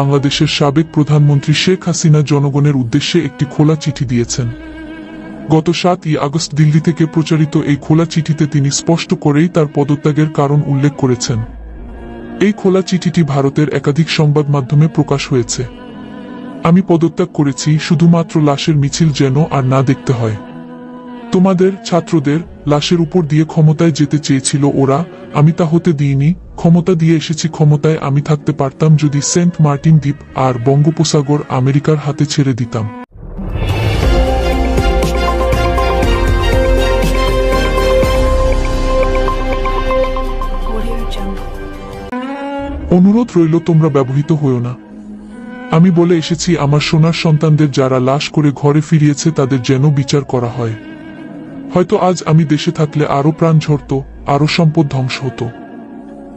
বাংলাদেশের সাবেক প্রধানমন্ত্রী শেখ হাসিনা জনগণের উদ্দেশ্যে একটি খোলা চিঠি দিয়েছেন। গত সাতই আগস্ট দিল্লি থেকে প্রচারিত এই খোলা চিঠিতে তিনি স্পষ্ট করেই তার পদত্যাগের কারণ উল্লেখ করেছেন। এই খোলা চিঠিটি ভারতের একাধিক সংবাদ মাধ্যমে প্রকাশ হয়েছে। আমি পদত্যাগ করেছি শুধুমাত্র লাশের মিছিল যেন আর না দেখতে হয়। তোমাদের ছাত্রদের লাশের উপর দিয়ে ক্ষমতায় যেতে চেয়েছিল ওরা আমি তা হতে দিইনি ক্ষমতা দিয়ে এসেছি ক্ষমতায় আমি থাকতে পারতাম যদি সেন্ট মার্টিন দ্বীপ আর বঙ্গোপসাগর আমেরিকার হাতে ছেড়ে দিতাম। অনুরোধ রইল তোমরা ব্যবহৃত হইও না। আমি বলে এসেছি আমার সোনার সন্তানদের যারা লাশ করে ঘরে ফিরিয়েছে তাদের যেন বিচার করা হয়। হয়তো আজ আমি দেশে থাকলে আরও প্রাণ ঝরত, আরও সম্পদ ধ্বংস হতো।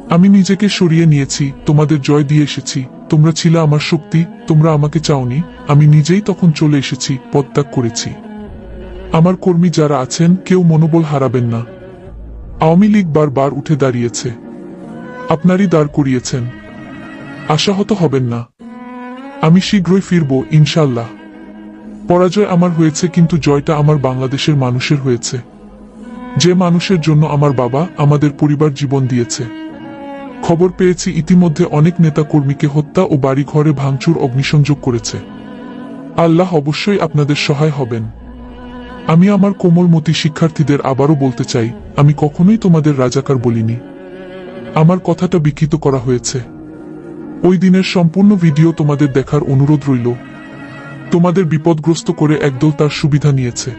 আমি নিজেকে সরিয়ে নিয়েছি, তোমাদের জয় দিয়ে এসেছি। তোমরা ছিল আমার শক্তি, তোমরা আমাকে চাওনি। আমি নিজেই তখন চলে এসেছি পদত্যাগ করেছি। আমার কর্মী যারা আছেন, কেউ মনোবল হারাবেন না। আওয়ামী লীগ বারবার উঠে দাঁড়িয়েছে। আপনারই দাঁড় করিয়েছেন। আশাহত হবেন না। আমি শীঘ্রই ফিরব ইনশাল্লাহ পরাজয় আমার হয়েছে কিন্তু জয়টা আমার বাংলাদেশের মানুষের হয়েছে। যে মানুষের জন্য আমার বাবা আমাদের পরিবার জীবন দিয়েছে। খবর পেয়েছি ইতিমধ্যে অনেক নেতা কর্মীকে হত্যা ও বাড়ি ঘরে ভাঙচুর অগ্নিসংযোগ করেছে। আল্লাহ অবশ্যই আপনাদের সহায় হবেন। আমি আমার কোমলমতি শিক্ষার্থীদের আবারও বলতে চাই, আমি কখনোই তোমাদের রাজাকার বলিনি। আমার কথাটা বিকৃত করা হয়েছে। ওই দিনের সম্পূর্ণ ভিডিও তোমাদের দেখার অনুরোধ রইল। তোমাদের বিপদগ্রস্ত করে একদল তার সুবিধা নিয়েছে।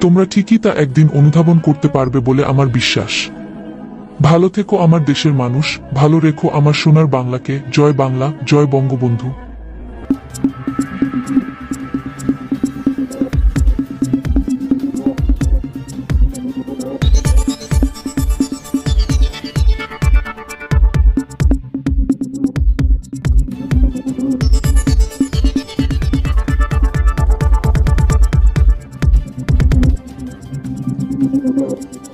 তোমরা ঠিকই তা একদিন অনুধাবন করতে পারবে বলে আমার বিশ্বাস। ভালো থেকো আমার দেশের মানুষ, ভালো রেখো আমার সোনার বাংলাকে, জয় বাংলা, জয় বঙ্গবন্ধু। Música